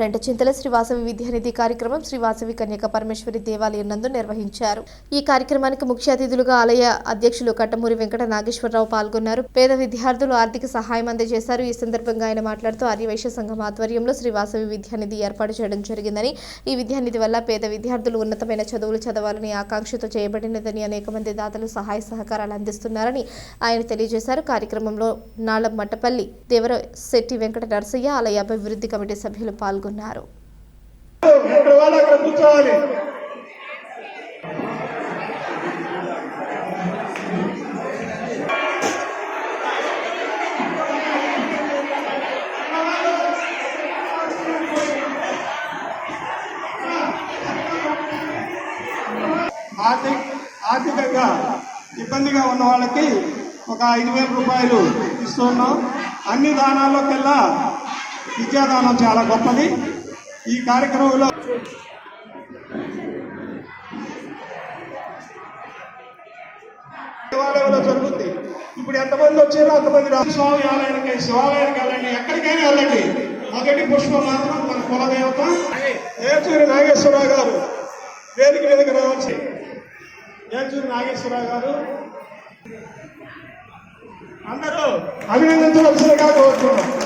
రెండచింతల శ్రీవాసవి విద్యానిధి కార్యక్రమం శ్రీవాసవి కన్యక పరమేశ్వరి దేవాలయం నందు నిర్వహించారు. ఈ కార్యక్రమానికి ముఖ్య అతిథులుగా ఆలయ అధ్యక్షులు కట్టమూరి వెంకట నాగేశ్వరరావు పాల్గొన్నారు. పేద విద్యార్థులు ఆర్థిక సహాయం అందజేశారు. ఈ సందర్భంగా ఆయన మాట్లాడుతూ ఆర్యవైశ్య సంఘం ఆధ్వర్యంలో శ్రీవాసవి విద్యానిధి ఏర్పాటు చేయడం జరిగిందని ఈ విద్యానిధి వల్ల పేద విద్యార్థులు ఉన్నతమైన చదువులు చదవాలని ఆకాంక్షతో చేయబడినదని అనేక మంది దాతలు సహాయ సహకారాలు అందిస్తున్నారని ఆయన తెలియజేశారు. కార్యక్రమంలో నాళం మట్టపల్లి దేవర శెట్టి వెంకట నరసయ్య ఆలయ అభివృద్ధి కమిటీ సభ్యులు పాల్గొన్నారు పాల్గొన్నారు. ఆర్థిక ఆర్థికంగా ఇబ్బందిగా ఉన్న వాళ్ళకి ఒక ఐదు వేల రూపాయలు ఇస్తున్నాం. అన్ని దానాల్లోకెల్లా విద్యాదానం చాలా గొప్పది. ఈ కార్యక్రమంలో దేవాలయంలో జరుగుతుంది ఇప్పుడు ఎంతమంది వచ్చారో అంతమంది స్వామి ఆలయానికి శివాలయానికి వెళ్ళండి. ఎక్కడికైనా వెళ్ళండి. మొదటి పుష్పం మాత్రం మన కులదేవత నేచూరి నాగేశ్వరరావు గారు వేదిక మీదకి రావచ్చు. నేచూరి నాగేశ్వరరావు గారు. అందరూ అభినందించవలసిందిగా కోరుతున్నాం.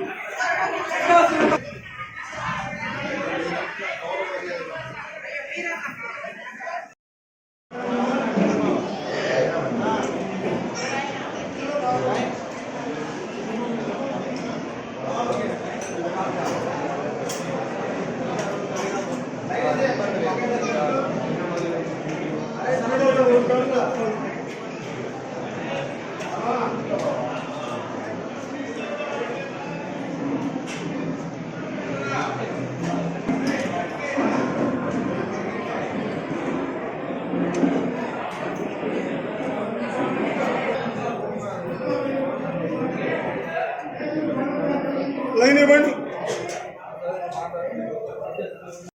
లైన్ ఇవ్వండి.